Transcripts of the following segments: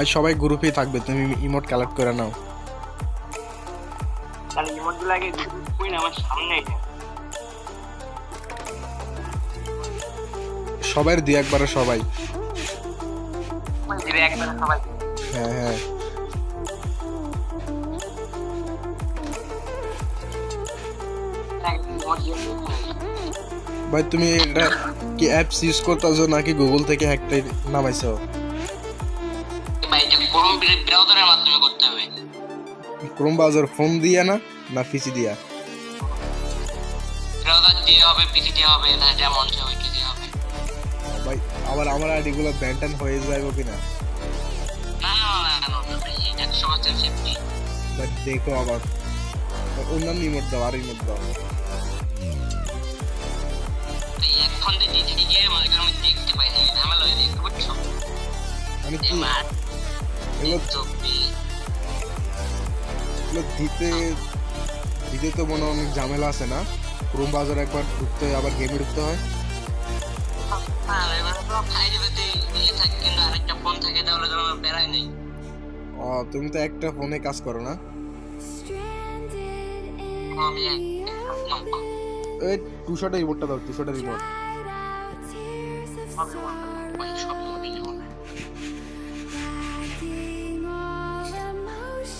ভাই সবাই গ্রুপেই থাকবে তুমি ইমোট কালেক্ট করে নাও। তাহলে ইমোটগুলো আগে কই আমার সামনে এটা। সবাই একবারে সবাই। একবারে সবাই। হ্যাঁ হ্যাঁ। ভাই তুমি এটা কি অ্যাপস ইউজ করতেছো নাকি গুগল থেকে হ্যাকটা নামাইছো? ক্রোম ব্রাউজারের মাধ্যমে করতে হবে। ক্রোম ব্রাউজার ফোন দিয়া না না পিসি দিয়া? ব্রাউজার দিয়ে হবে পিসি দিয়ে হবে না যেমন চাই ওইটা দিয়ে হবে। ভাই আবার আমার আইডি গুলো ব্যান্টান হয়ে যাবে কিনা? না না না না না ভাই এটা একশো পার্সেন্ট সেফটি ভাই দেখো আবার। অন্যান্য ইমোট দাও আর ইমোট দাও। ভাই এক ফোন দিয়ে দিতে গিয়ে মনে করেন দেখতে পাই না ঝামেলা হয়ে যায় বুঝছ? আমি দিতে দিতে তো মনে হয় অনেক ঝামেলা আছে না? ক্রোম ব্রাউজার একবার ঢুকতে হয় আবার গেমে ঢুকতে হয়? নেই। ও তুমি তো একটা ফোনে কাজ করো না? এই টু শটের রিমোটটা দাও টু শটের রিমোট সব মোবাইল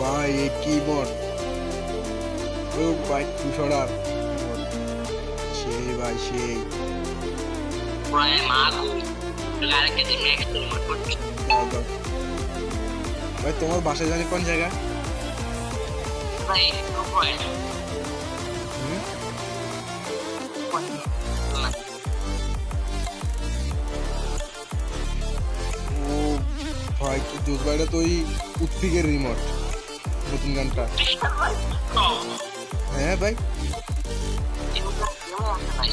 ভাই এই কিবোর্ড ও ভাই শটার সেই ভাই সেই দাও। ভাই তোমার বাসায় জানি কোন জায়গা? ও ভাই কি ভাইটা তো ওই উৎপিকের রিমোট। নতুন গানটা হ্যাঁ ভাই এগুলো কেমন আছে ভাই